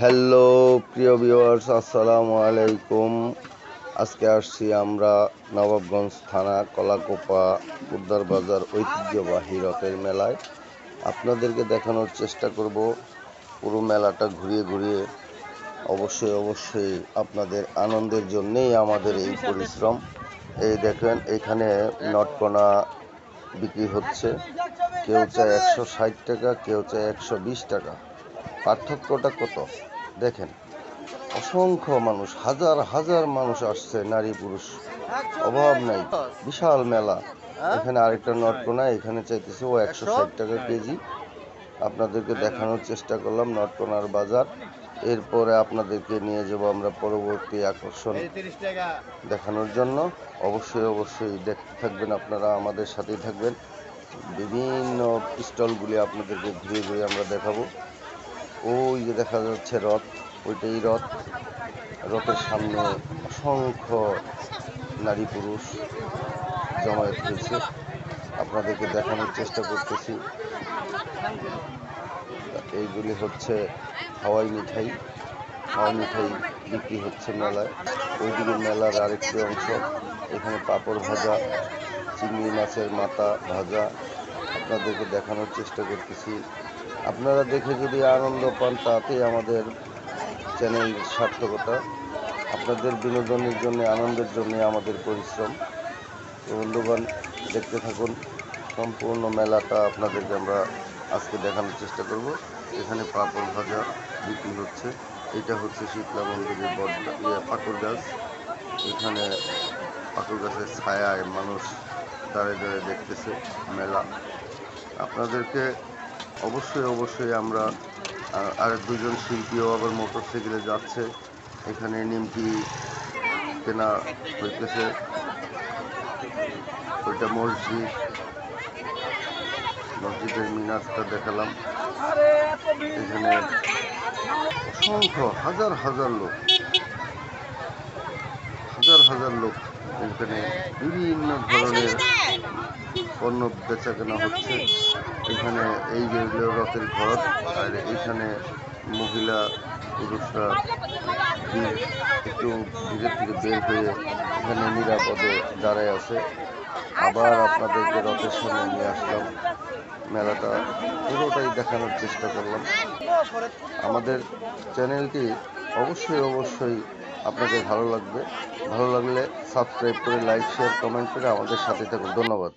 Hello প্রিয় viewers আসসালামু আলাইকুম। আজকে আসছি আমরা নবাবগঞ্জ থানা কলাকোপা বুদ্দার বাজার ঐতিহ্যবাহী রথের মেলায়। আপনাদেরকে দেখানোর চেষ্টা করব। পুরো মেলাটা ঘুরিয়ে ঘুরিয়ে অবশ্যই অবশ্যই আপনাদের আনন্দের জন্যেই আমাদের এই পরিশ্রম। এই দেখেন, এখানে নটকোনা বিক্রি হচ্ছে। কেউ চায় একশো ষাট টাকা, কেউ চায় একশো বিশ টাকা। পার্থক্যটা কত? দেখেন, অসংখ্য মানুষ, হাজার হাজার মানুষ আসছে, নারী, পুরুষ। অভাব নাই। বিশাল মেলা। এখানে আরেকটা নটকোনা এখানে চাইতেছে ও একশো ষাট টাকা কেজি। আপনাদেরকে দেখানোর চেষ্টা করলাম, নটকোনার বাজার। এরপরে আপনাদেরকে নিয়ে যাব আমরা পরবর্তী আকর্ষণ দেখানোর জন্য। অবশ্যই অবশ্যই দেখতে থাকবেন আপনারা, আমাদের সাথেই থাকবেন। বিভিন্ন স্টলগুলি আপনাদেরকে ঘুরে ঘুরে আমরা দেখাবো। ওই যে দেখা যাচ্ছে রথ, ওইটাই রথ। রথের সামনে অসংখ্য নারী পুরুষ জমায়েত হয়েছে। আপনাদেরকে দেখানোর চেষ্টা করতেছি। এইগুলি হচ্ছে হাওয়াই মিঠাই। হাওয়াই মিঠাই বিক্রি হচ্ছে মেলায়। ওইদিকে মেলার আরেকটি অংশ, এখানে পাঁপড় ভাজা, চিংড়ি মাছের মাথা ভাজা আপনাদেরকে দেখানোর চেষ্টা করতেছি। আপনারা দেখে যদি আনন্দ পান তাতেই আমাদের চ্যানেল সার্থকতা, আপনাদের বিনোদনের জন্য, আনন্দের জন্য আমাদের পরিশ্রম। তো বন্ধুগণ, দেখতে থাকুন, সম্পূর্ণ মেলাটা আপনাদেরকে আমরা আজকে দেখানোর চেষ্টা করব। এখানে পাপড় ভাজা বিক্রি হচ্ছে। এটা হচ্ছে শীতলা মন্দিরের বট পাকুর গাছ। এখানে পাকুর গাছের ছায়ায় মানুষ দাঁড়িয়ে দাঁড়িয়ে দেখতেছে মেলা। আপনাদেরকে অবশ্যই অবশ্যই আমরা আর দুজন শিল্পীও আবার মোটর সাইকেলে যাচ্ছে। এখানে নিমকি কেনা হইতেছে। ওইটা মসজিদ। মসজিদের মিনারটা দেখালাম। এখানে অসংখ্য হাজার হাজার লোক। হাজার হাজার লোক এখানে বিভিন্ন ধরনের পণ্য বেচা কেনা হচ্ছে। এখানে এই যে রথের ঘর আর এখানে মহিলা পুরুষরা একটু ধীরে থেকে বের হয়ে এখানে নিরাপদে দাঁড়ায় আছে। আবার আপনাদেরকে রথের সামনে নিয়ে আসলাম। মেলাটা পুরোটাই দেখানোর চেষ্টা করলাম। আমাদের চ্যানেলটি অবশ্যই অবশ্যই আপনাদের ভালো লাগবে। ভালো লাগলে সাবস্ক্রাইব করে, লাইক, শেয়ার, কমেন্ট করে আমাদের সাথে থাকুন। ধন্যবাদ।